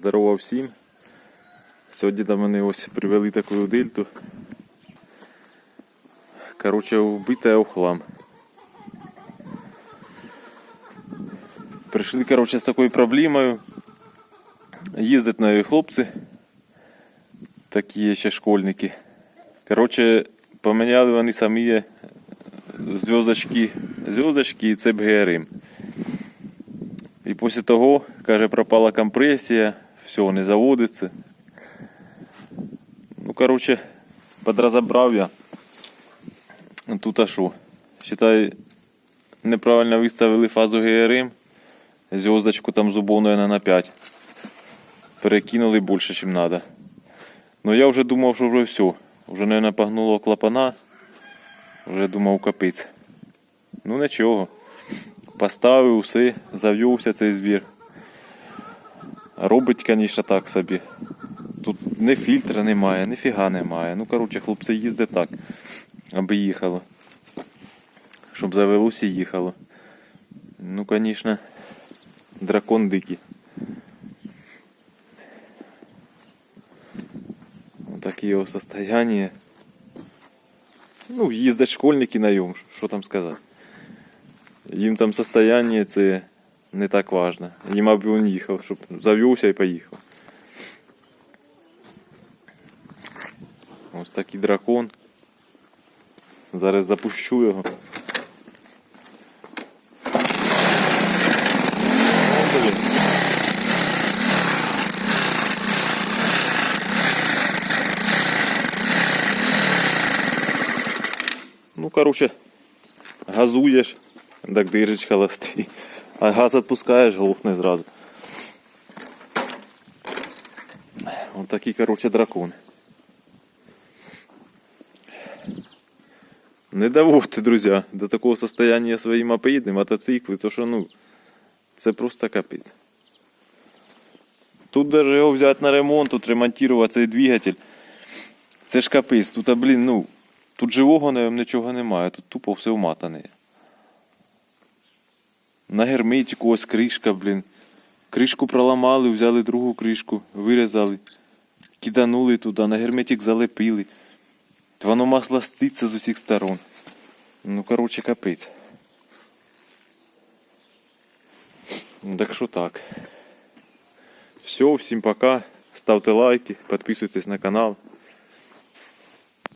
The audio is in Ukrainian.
Здорово всім. Сьогодні до мене ось привели таку дильту. Короче, вбита у хлам. Прийшли, короче, з такою проблемою. Їздять на хлопці. Такі ще школьники. Короче, поміняли вони самі зв'язочки, зв'язочки і цеп ГРМ. І після того, каже, пропала компресія, все, не заводиться. Ну, короче, подразобрав я. Тут а що? Считай, неправильно виставили фазу ГРМ. Зв'язочку там зубов, наверное, на 5. Перекинули більше, ніж треба. Ну я вже думав, що вже все. Вже, наверное, погнуло клапана. Вже думав капець. Ну нічого. Поставив все, завівся цей звір. Робить, звісно, так собі. Тут ні фільтра немає, ні фіга немає. Ну, коротше, хлопці їздять так, аби їхало. Щоб завелося і їхало. Ну, звісно, дракон дикий. Таке його состояние. Ну, їздять школьники на йому, що там сказати. Їм там состояние це не так важно. Їм аби він їхав, щоб завівся і поїхав. Ось такий дракон. Зараз запущу його. Ну, короче, газуєш, так держиш холостий. А газ відпускаєш, глухне зразу. Ось такий, короче, дракон. Не доводьте, друзі, до такого состояния свої мопеїди, мотоцикли, то що ну, це просто капець. Тут даже його взяти на ремонт, тут ремонтувати цей двигатель. Це ж капець, тут, а, блін, ну, тут живого нічого немає, тут тупо все вматане. На герметику ось кришка, блін. Кришку проламали, взяли другу кришку, вирізали, киданули туди, на герметик залепили. Воно масло ститься з усіх сторон. Ну, короче, капець. Так що так. Все, всім пока. Ставте лайки, підписуйтесь на канал.